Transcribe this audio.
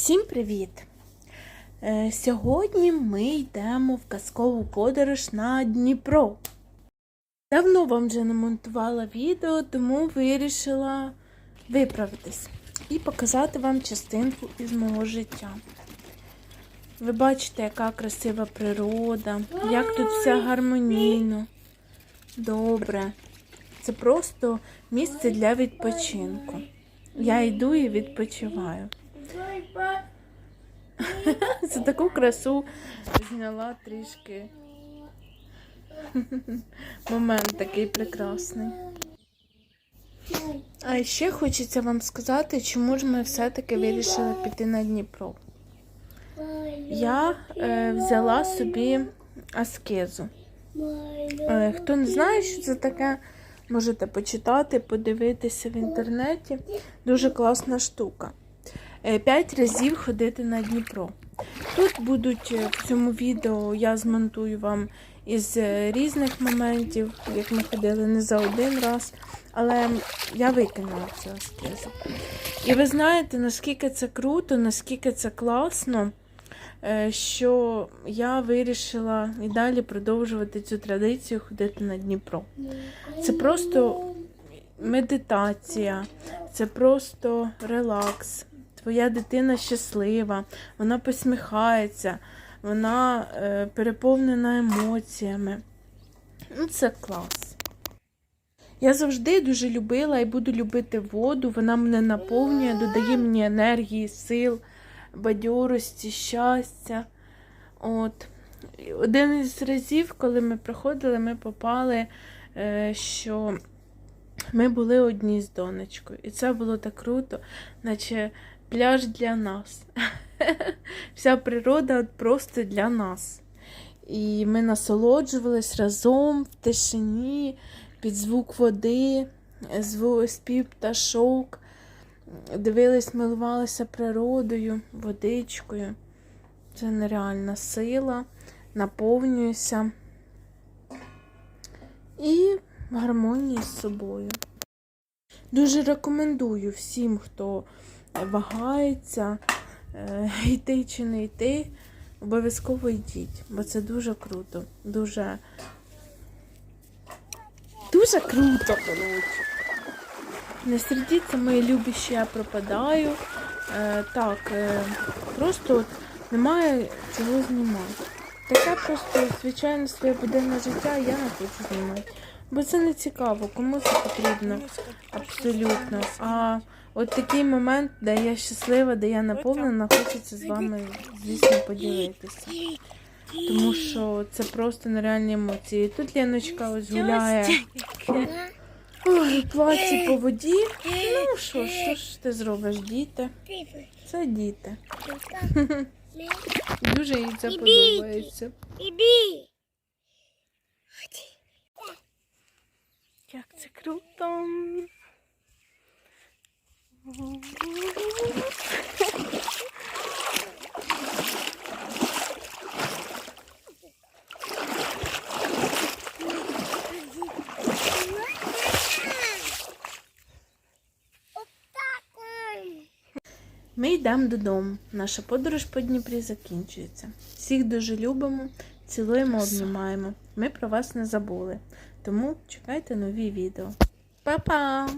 Всім привіт! Е, Сьогодні ми йдемо в казкову подорож на Дніпро. Давно вам вже не монтувала відео, тому вирішила виправитись і показати вам частинку із мого життя. Ви бачите, яка красива природа, як тут все гармонійно, добре. Це просто місце для відпочинку. Я йду і відпочиваю. За таку красу зняла трішки. Момент такий прекрасний. А ще хочеться вам сказати, чому ж ми все-таки вирішили піти на Дніпро. Я е, взяла собі аскезу. Е, хто не знає, що це таке, можете почитати, подивитися в інтернеті. Дуже класна штука. Е, П'ять разів ходити на Дніпро. Тут будуть е, в цьому відео я змонтую вам із е, різних моментів, як ми ходили не за один раз, але я викинула цю аскезу. І ви знаєте, наскільки це круто, наскільки це класно, е, що я вирішила і далі продовжувати цю традицію ходити на Дніпро. Це просто медитація, це просто релакс. Твоя дитина щаслива, вона посміхається, вона е, переповнена емоціями. Ну, це клас. Я завжди дуже любила і буду любити воду. Вона мене наповнює, додає мені енергії, сил, бадьорості, щастя. От. Один із разів, коли ми приходили, ми попали, е, що ми були одні з донечкою. І це було так круто, наче пляж для нас. Вся природа просто для нас. І ми насолоджувались разом в тишині, під звук води, спів пташок, дивились, милувалися природою, водичкою. Це нереальна сила, наповнююся і в гармонії з собою. Дуже рекомендую всім, хто вагається, е, йти чи не йти, обов'язково йдіть, бо це дуже круто. Дуже, дуже круто, коротше. Не сердіться, мої любі, що я пропадаю. Е, так, е, просто от немає чого знімати. Таке просто звичайне своє буденне життя я не хочу знімати. Бо це не цікаво, кому це потрібно. Абсолютно. А от такий момент, де я щаслива, де я наповнена, хочеться з вами, звісно, поділитися. Тому що це просто нереальні емоції. Тут Леночка ось гуляє. Ой, в по воді. Ну що що ж ти зробиш, діти? Це діти. Дуже їй це подобається. Як це круто. Ми йдемо додому. Наша подорож по Дніпрі закінчується. Всіх дуже любимо, цілуємо, обнімаємо. Ми про вас не забули. Тому чекайте нові відео. Па-па!